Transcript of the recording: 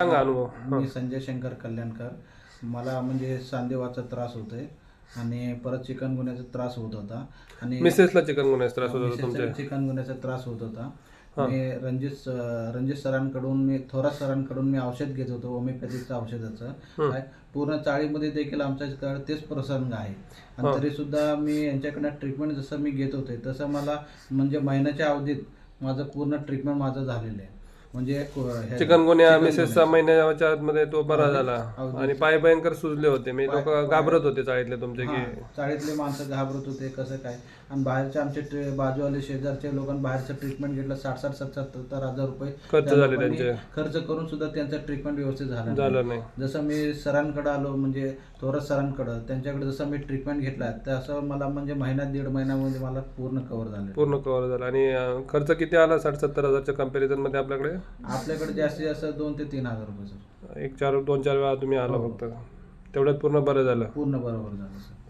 सांगा अनुभव. मी संजय शंकर कल्याणकर. मला म्हणजे सांधेवाचा त्रास होतोय आणि परत चिकनगुन्याचा त्रास होत होता. आणि मिसेसला चिकन गुन्ह्याचा त्रास होता मिसेसला तुमच्या? चिकनगुन्याचा त्रास होत होता. मी रणजित रणजित सरांकडून मी थोरात सरांकडून मी औषध घेत होतो होमिओपॅथीचं औषधाचं. पूर्ण चाळीमध्ये देखील आमच्या तेच प्रसंग आहे. आणि तरी सुद्धा मी यांच्याकडनं ट्रीटमेंट जसं मी घेत होते तसं मला म्हणजे महिन्याच्या अवधीत माझं पूर्ण ट्रीटमेंट माझं झालेलं आहे. म्हणजे को- चिकन गुन्ह्या मिसेसचा महिन्याच्या आतमध्ये तो बरा झाला. आणि पाय भयंकर सुजले होते. मी लोक घाबरत होते चाळीतले तुमचे की चाळीतले माणसं घाबरत होते कसं काय. आणि बाहेरचे आमचे बाजूवाले शेजारचे लोकांनी बाहेरचं ट्रीटमेंट घेतलं साठ साठ सत्तर सत्तर हजार रुपये. खर्च झाले त्यांचे. खर्च करून सुद्धा त्यांचं ट्रीटमेंट व्यवस्थित झालं नाही. झालं नाही. जसं मी सरांकडे आलो म्हणजे थोरत सरांकडं त्यांच्याकडे जसं मी ट्रीटमेंट घेतला तसं मला म्हणजे महिन्यात दीड महिन्यामध्ये मला पूर्ण कव्हर झालं. पूर्ण कव्हर झाला. आणि खर्च किती आला? साठ सत्तर हजारच्या कंपॅरिझनमध्ये आपल्याकडे? आपल्याकडे जास्तीत जास्त दोन ते तीन हजार रुपये सर. एक चार दोन चार वेळा तुम्ही आला फक्त. तेवढ्यात पूर्ण बरं झालं. पूर्ण बरोबर झालं सर.